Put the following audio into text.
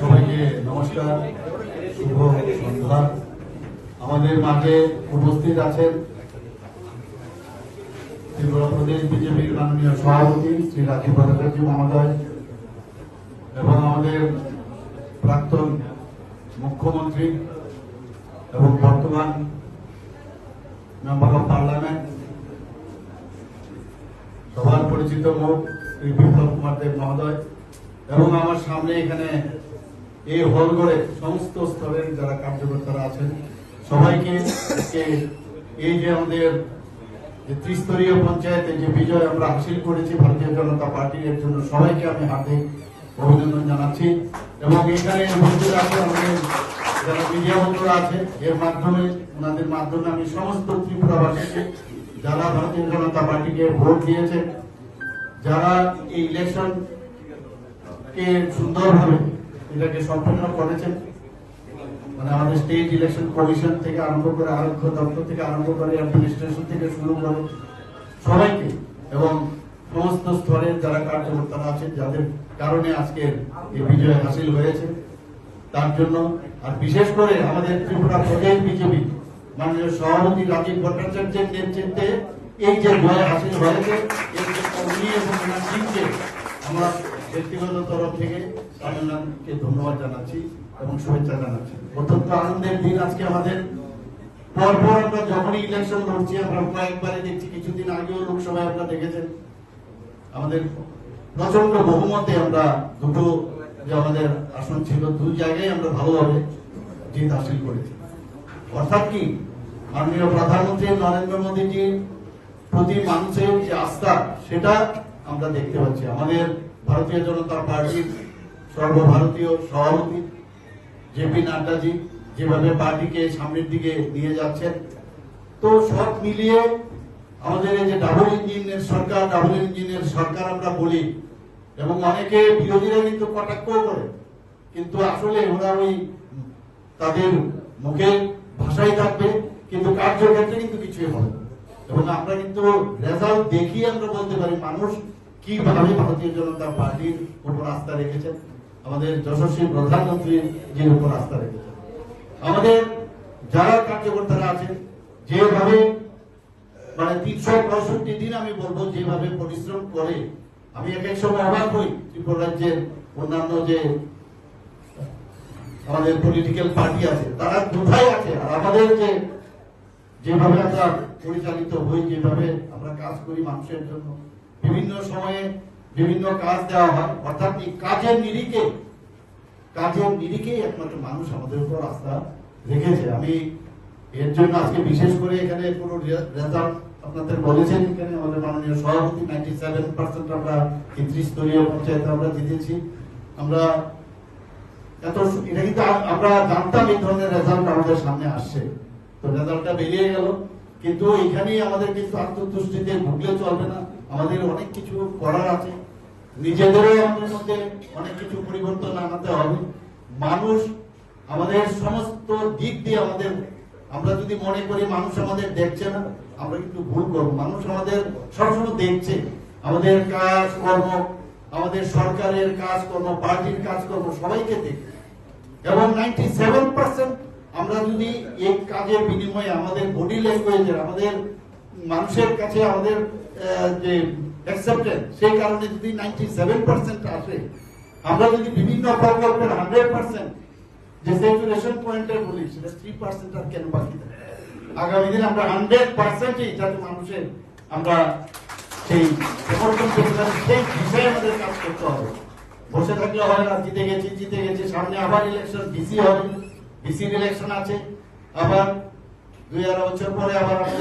সবাইকে নমস্কার, শুভ সন্ধ্যা। আমাদের মাঝে উপস্থিত আছেন ত্রিপুরা প্রদেশ বিজেপির মাননীয় সভাপতি শ্রী রাজীব ভট্টাচার্য মহোদয় এবং আমাদের প্রাক্তন মুখ্যমন্ত্রী এবং বর্তমান মেম্বার অফ পার্লামেন্ট, সবার পরিচিত মুখ শ্রী বিপ্লব কুমার দেব মহোদয় এবং আমার সামনে এখানে এই হল করে সমস্ত স্তরের যারা কার্যকর্তারা আছেন, সবাইকে এই যে আমাদের যে ত্রিস্তরীয় পঞ্চায়েতে যে বিজয় আমরা হাসিল করেছি ভারতীয় জনতা পার্টির, এর জন্য সবাইকে আমি হার্দিক অভিনন্দন জানাচ্ছি। এবং এখানে যারা মিডিয়া বন্ধুরা আছে, এর মাধ্যমে, ওনাদের মাধ্যমে আমি সমস্ত ত্রিপুরাবাসীকে, যারা ভারতীয় জনতা পার্টিকে ভোট দিয়েছে যারা এই ইলেকশন কে সুন্দরভাবে এটাকে সম্পন্ন করেছেন মানে আমাদের স্টেট ইলেকশন কমিশন থেকে আরম্ভ করে আরোগ্য দপ্তর থেকে আরম্ভ করে অ্যাডমিনিস্ট্রেশন থেকে শুরু করে সবাইকে এবং সমস্ত স্তরের যারা কার্যকর্তারা আছেন, যাদের কারণে আজকে এই বিজয় হাসিল হয়েছে, তার জন্য আর বিশেষ করে আমাদের ত্রিপুরা প্রদেশ বিজেপি মাননীয় সভাপতি রাজীব ভট্টাচার্যের নেতৃত্বে এই যে জয় হাসিল হয়েছে এর যে ওনার আমরা ব্যক্তিগত তরফ থেকে আনন্দকে ধন্যবাদ জানাচ্ছি এবং শুভেচ্ছা জানাচ্ছি। অত্যন্ত আনন্দের দিন আজকে আমাদের। পরপর আমরা যখনই ইলেকশন লড়ছি, আমরা কয়েকবারে দেখছি, কিছুদিন আগেও লোকসভায় আপনারা দেখেছেন। আমাদের প্রচণ্ড বহুমতে আমরা দুটো যে আমাদের আসন ছিল, দুই জায়গায় আমরা ভালোভাবে জিত হাসিল করেছি। অর্থাৎ কি? মাননীয় প্রধানমন্ত্রী নরেন্দ্র মোদীজির প্রতি মানুষের যে আস্থা, সেটা আমরা দেখতে পাচ্ছি আমাদের ভারতীয় জনতা পার্টির সর্বভারতীয় সভাপতি জেপি নাড্ডাজি যেভাবে পার্টিকে সামনের দিকে নিয়ে যাচ্ছেন, তো সব মিলিয়ে আমাদের এই যে ডাবল ইঞ্জিনের সরকার ডাবল ইঞ্জিনের সরকার আমরা বলি, এবং অনেকে বিরোধীরা কিন্তু কটাক্ষ করে, কিন্তু আসলে ওরা ওই তাদের মুখে ভাষাই থাকবে, কিন্তু কার্যক্ষেত্রে কিন্তু কিছুই হবে না। এবং আমরা কিন্তু রেজাল্ট দেখিয়ে আমরা বলতে পারি, মানুষ কীভাবে ভারতীয় জনতা পার্টির উপর আস্থা রেখেছেন? আমাদের যশস্বী প্রধানমন্ত্রীর যে উপর আস্থা রেখেছেন। আমাদের যারা কার্যকর্তারা আছেন, যেভাবে মানে তিনশো পঁয়ষট্টি দিন আমি বলব, যেভাবে পরিশ্রম করে, আমি এক এক সময় অবাক হই, ত্রিপুরা রাজ্যের অন্যান্য যে আমাদের পলিটিক্যাল পার্টি আছে, তারা কোথায় আছে? আর আমাদের যে যেভাবে আমরা পরিচালিত হই, যেভাবে আমরা কাজ করি মানুষের জন্য, বিভিন্ন সময়ে বিভিন্ন কাজ দেওয়া হয়, অর্থাৎ এই কাজের নিরিখে, কাজের নিরিখেই একমাত্র মানুষ আমাদের উপর আস্থা রেখেছে। আমি এর জন্য আজকে বিশেষ করে এখানে পুরো রেজাল্ট আপনাদের বলেছেন, এখানে আমাদের মাননীয় সভাপতি নাইনটি সেভেন পার্সেন্ট আমরা এই ত্রিস্তরীয় পঞ্চায়েতে আমরা জিতেছি। আমরা এত এটা কিন্তু আমরা জানতাম এই ধরনের রেজাল্ট আমাদের সামনে আসছে। তো রেজাল্টটা বেরিয়ে গেল। কিন্তু এখানেই আমাদের কিন্তু আত্মতুষ্টিতে ভুগলে চলবে না। আমাদের অনেক কিছু করার আছে। নিজেদেরও আমাদের মধ্যে অনেক কিছু পরিবর্তন আনাতে হবে। মানুষ আমাদের সমস্ত দিক দিয়ে আমাদের, আমরা যদি মনে করি মানুষ আমাদের দেখছে না, আমরা কিন্তু ভুল করব। মানুষ আমাদের সবসময় দেখছে। আমাদের কাজ কর্ম আমাদের সরকারের কাজকর্ম, পার্টির কাজকর্ম সবাইকে দেখছে। এবং নাইনটি সেভেন পার্সেন্ট আমরা যদি এই কাজের বিনিময়ে আমাদের বডি ল্যাঙ্গুয়েজের আমাদের মানুষের কাছে আমাদের যে অ্যাকসেপ্টেন্স সেই কারণে যদি নাইনটি সেভেন পার্সেন্ট আসে, আমরা যদি বিভিন্ন প্রকল্পের হান্ড্রেড পার্সেন্ট যে স্যাচুরেশন পয়েন্টের বলি, সেটা থ্রি পার্সেন্ট আর কেন বাকি থাকে? আগামী দিন আমরা হান্ড্রেড পার্সেন্টই যাতে মানুষের আমরা সেই সমর্থন করতে সেই বিষয়ে আমাদের কাজ করতে হবে বসে থাকলে হয় না, জিতে গেছি জিতে গেছি, সামনে আবার ইলেকশন ডিসি হবে ডিসির ইলেকশন আছে আবার দুই আড়াই বছর পরে আবার